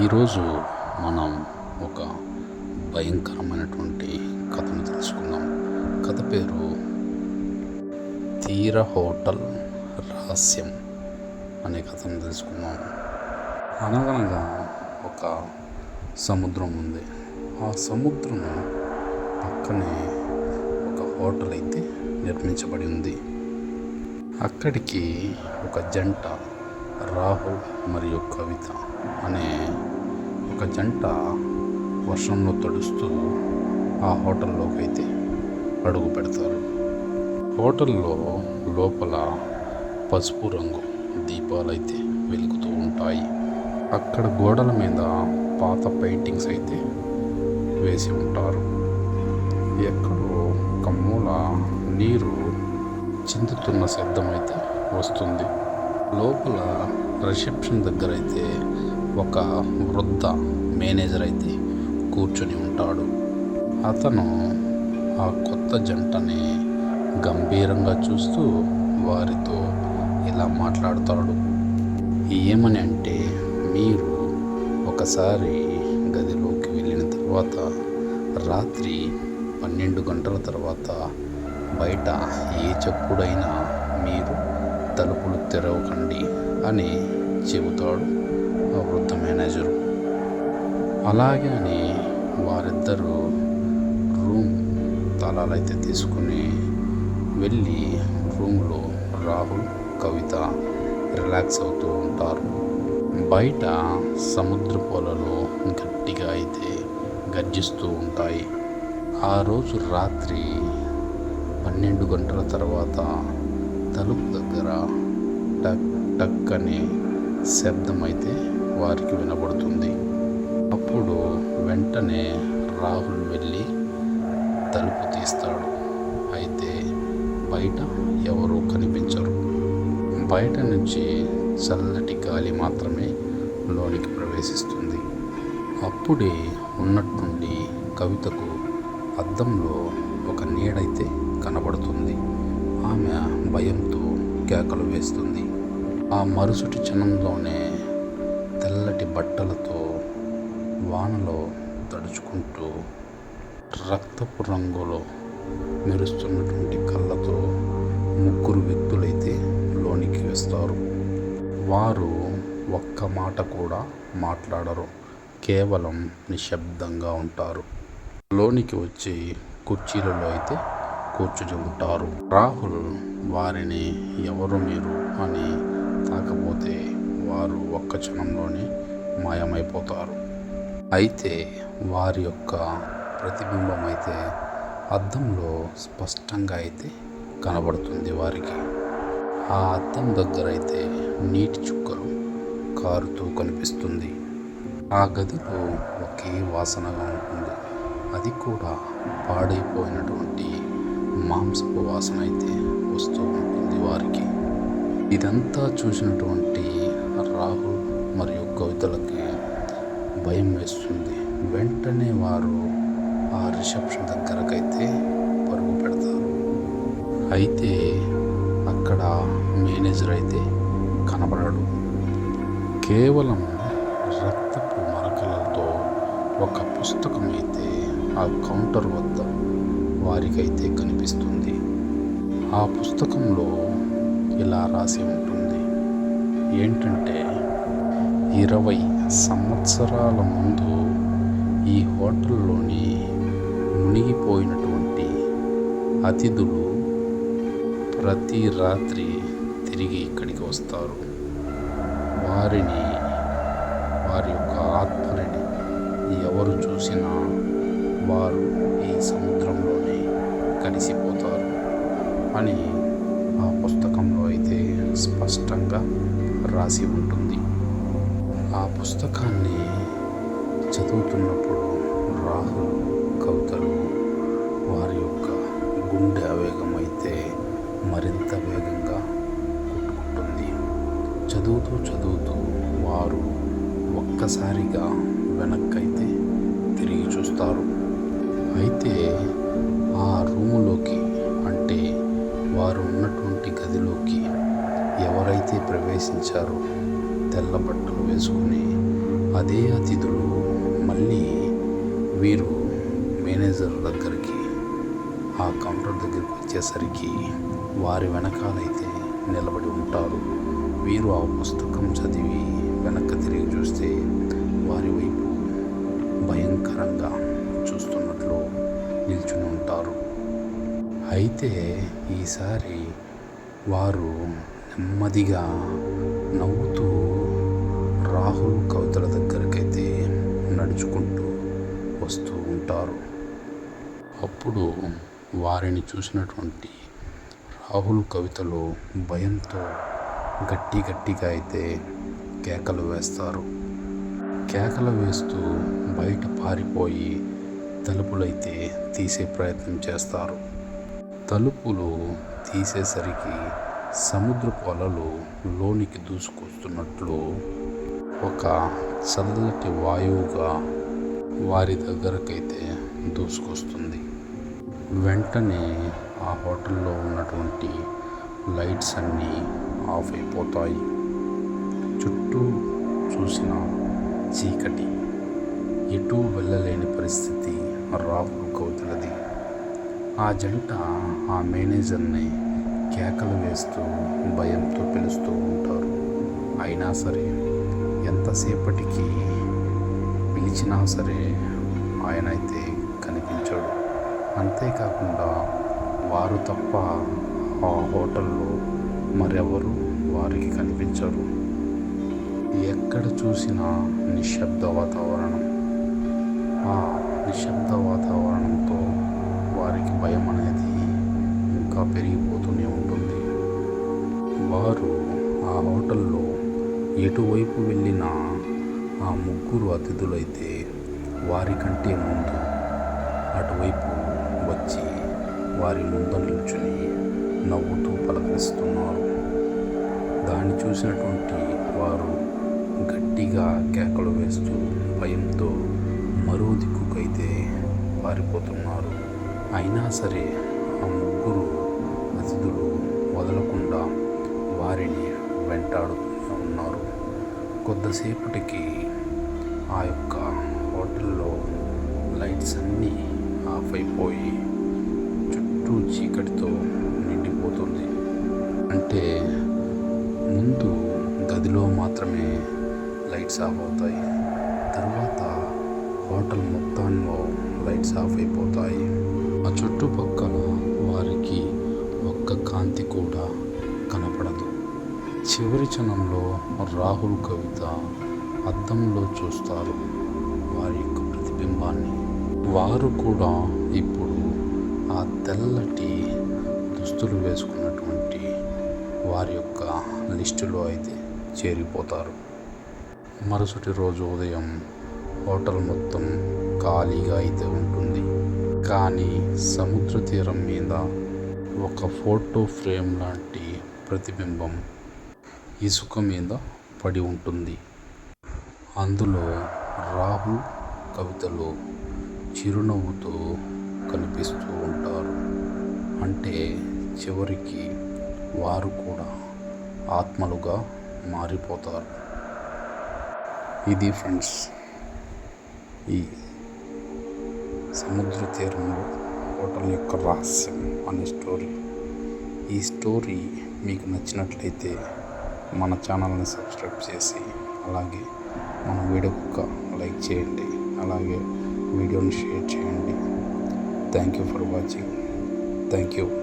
ఈరోజు మనం ఒక భయంకరమైనటువంటి కథను తెలుసుకుందాం. కథ పేరు తీర హోటల్ రహస్యం అనే కథను తెలుసుకుందాం. అనగనగా ఒక సముద్రం ఉంది. ఆ సముద్రం పక్కనే ఒక హోటల్ అయితే నిర్మించబడి ఉంది. అక్కడికి ఒక జంట రాహు మరియు కవిత అనే ఒక జంట వర్షంలో తడుస్తూ ఆ హోటల్లోకి అయితే అడుగు పెడతారు. హోటల్లో లోపల పసుపు రంగు దీపాలు అయితే వెలుగుతూ ఉంటాయి. అక్కడ గోడల మీద పాత పెయింటింగ్స్ అయితే వేసి ఉంటారు. ఎక్కడో ఒక మూల నీరు చిందుతున్న శబ్దం అయితే వస్తుంది. లోపల రిసెప్షన్ దగ్గర అయితే ఒక వృద్ధ మేనేజర్ అయితే కూర్చొని ఉంటాడు. అతను ఆ కొత్త జంటని గంభీరంగా చూస్తూ వారితో ఇలా మాట్లాడతాడు. ఏమని అంటే మీరు ఒకసారి గదిలోకి వెళ్ళిన తర్వాత రాత్రి పన్నెండు గంటల తర్వాత బయట ఏ చెప్పుడైనా మీరు తలుపులు తెరవకండి అని చెబుతాడు ఆ వృద్ధ మేనేజరు. అలాగే అని వారిద్దరూ రూమ్ తాళాలు అయితే తీసుకుని వెళ్ళి రూమ్లో రాహుల్ కవిత రిలాక్స్ అవుతూ ఉంటారు. బయట సముద్ర పొలలు గట్టిగా అయితే గర్జిస్తూ ఉంటాయి. ఆ రోజు రాత్రి పన్నెండు గంటల తర్వాత తలుపు దగ్గర టక్ టక్ అనే శబ్దం అయితే వారికి వినబడుతుంది. అప్పుడు వెంటనే రాహుల్ వెళ్ళి తలుపు తీస్తాడు. అయితే బయట ఎవరూ కనిపించరు. బయట నుంచి చల్లటి గాలి మాత్రమే లోనికి ప్రవేశిస్తుంది. అప్పుడే ఉన్నట్టుండి కవితకు అద్దంలో ఒక నీడైతే కనబడుతుంది. ఆమె భయంతో కేకలు వేస్తుంది. ఆ మరుసటి క్షణంలోనే తెల్లటి బట్టలతో వానలో తడుచుకుంటూ రక్తపు రంగులో మెరుస్తున్నటువంటి కళ్ళతో ముగ్గురు వ్యక్తులైతే లోనికి వస్తారు. వారు ఒక్క మాట కూడా మాట్లాడరు. కేవలం నిశ్శబ్దంగా ఉంటారు. లోనికి వచ్చి కుర్చీలలో అయితే కూర్చుని ఉంటారు రాహుల్ వారిని ఎవరు మీరు అని తాకపోతే వారు ఒక్క క్షణంలోనే మాయమైపోతారు. అయితే వారి యొక్క ప్రతిబింబం అయితే అద్దంలో స్పష్టంగా అయితే కనబడుతుంది వారికి. ఆ అద్దం దగ్గర అయితే నీటి చుక్కలు కారుతూ కనిపిస్తుంది. ఆ గదిలో ఒకే వాసనగా ఉంటుంది. అది కూడా పాడైపోయినటువంటి మాంసపు వాసన అయితే వస్తూ ఉంటుంది వారికి. ఇదంతా చూసినటువంటి రాహుల్ మరియు కవితలకి భయం వేస్తుంది. వెంటనే వారు ఆ రిసెప్షన్ దగ్గరకైతే పరుగు పెడతారు. అయితే అక్కడ మేనేజర్ అయితే కనబడడు. కేవలం రక్తపు మరకలతో ఒక పుస్తకం అయితే ఆ కౌంటర్ వద్ద వారికైతే కనిపిస్తుంది. ఆ పుస్తకంలో ఇలా రాసి ఉంటుంది. ఏంటంటే ఇరవై సంవత్సరాల ముందు ఈ హోటల్లోని మునిగిపోయినటువంటి అతిథులు ప్రతి రాత్రి తిరిగి ఇక్కడికి వస్తారు. వారిని వారి యొక్క ఆత్మని ఎవరు చూసినా వారు ఈ సముద్రంలోనే కలిసిపోతారు. అని ఆ పుస్తకంలో అయితే స్పష్టంగా రాసి ఉంటుంది. ఆ పుస్తకాన్ని చదువుతున్నప్పుడు రాహుల్ కవితలు వారి యొక్క గుండె ఆవేగం అయితే మరింత వేగంగా కొట్టుకుంటుంది. చదువుతూ చదువుతూ వారు ఒక్కసారిగా వెనక్కైతే తిరిగి చూస్తారు. అయితే ఆ రూములోకి అంటే వారు ఉన్నటువంటి గదిలోకి ఎవరైతే ప్రవేశించారో తెల్ల బట్టలు వేసుకుని అదే అతిథులు మళ్ళీ వీరు మేనేజర్ దగ్గరికి ఆ కౌంటర్ దగ్గరికి వచ్చేసరికి వారి వెనకాలైతే నిలబడి ఉంటారు. వీరు ఆ పుస్తకం చదివి వెనక్కి తిరిగి చూస్తే వారి వైపు భయంకరంగా నిల్చుని ఉంటారు. అయితే ఈసారి వారు నెమ్మదిగా నవ్వుతూ రాహుల్ కవితల దగ్గరకైతే నడుచుకుంటూ వస్తూ ఉంటారు. అప్పుడు వారిని చూసినటువంటి రాహుల్ కవితలు భయంతో గట్టి గట్టిగా అయితే కేకలు వేస్తారు. కేకలు వేస్తూ బయట పారిపోయి తలుపులైతే తీసే ప్రయత్నం చేస్తారు. తలుపులు తీసేసరికి సముద్రపు అలలు లోనికి దూసుకొస్తున్నట్లు ఒక చల్లటి వాయువుగా వారి దగ్గరకైతే దూసుకొస్తుంది. వెంటనే ఆ హోటల్లో ఉన్నటువంటి లైట్స్ అన్నీ ఆఫ్ అయిపోతాయి. చుట్టూ చూసిన చీకటి ఎటూ వెళ్ళలేని పరిస్థితి ఆ జంట ఆ మేనేజర్ని కేకలు వేస్తూ భయంతో పిలుస్తూ ఉంటారు. అయినా సరే ఎంతసేపటికి పిలిచినా సరే ఆయన అయితే కనిపించాడు. అంతేకాకుండా వారు తప్ప ఆ హోటల్లో మరెవరు వారికి కనిపించరు. ఎక్కడ చూసినా నిశ్శబ్ద వాతావరణం. ఆ నిశ్శబ్ద వాతావరణంతో వారికి భయం అనేది ఇంకా పెరిగిపోతూనే ఉంటుంది. వారు ఆ హోటల్లో ఎటువైపు వెళ్ళినా ఆ ముగ్గురు అతిథులైతే వారికంటే ముందు అటువైపు వచ్చి వారి ముందు నిల్చుని నవ్వుతూ పలకరిస్తున్నారు. దాన్ని చూసినటువంటి వారు గట్టిగా కేకలు వేస్తూ భయంతో మరో దిక్కుకైతే పారిపోతున్నారు. అయినా సరే ఆ ముగ్గురు అతిథులు వదలకుండా వారిని వెంటాడుతూనే ఉన్నారు. కొద్దిసేపటికి ఆ యొక్క హోటల్లో లైట్స్ అన్నీ ఆఫ్ అయిపోయి చుట్టూ చీకటితో నిండిపోతుంది. అంటే ముందు గదిలో మాత్రమే లైట్స్ ఆఫ్ అవుతాయి. తర్వాత హోటల్ మొత్తంలో లైట్స్ ఆఫ్ అయిపోతాయి. ఆ చుట్టుపక్కల వారికి ఒక్క కాంతి కూడా కనపడదు. చివరి క్షణంలో రాహుల్ కవిత అద్దంలో చూస్తారు వారి యొక్క ప్రతిబింబాన్ని. వారు కూడా ఇప్పుడు ఆ తెల్లటి దుస్తులు వేసుకున్నటువంటి వారి యొక్క లిస్టులో అయితే చేరిపోతారు. మరుసటి రోజు ఉదయం హోటల్ మొత్తం ఖాళీగా అయితే ఉంటుంది. కానీ సముద్ర తీరం మీద ఒక ఫోటో ఫ్రేమ్ లాంటి ప్రతిబింబం ఇసుక మీద పడి ఉంటుంది. అందులో రాహుల్ కవితలు చిరునవ్వుతో కనిపిస్తూ ఉంటారు. అంటే చివరికి వారు కూడా ఆత్మలుగా మారిపోతారు. ఇది ఫ్రెండ్స్ ఈ సముద్ర తీరంలో హోటల్ యొక్క రహస్యం అనే స్టోరీ. ఈ స్టోరీ మీకు నచ్చినట్లయితే మన ఛానల్ని సబ్స్క్రైబ్ చేసి అలాగే మన వీడియోకి లైక్ చేయండి. అలాగే వీడియోని షేర్ చేయండి. Thank you for watching. Thank you.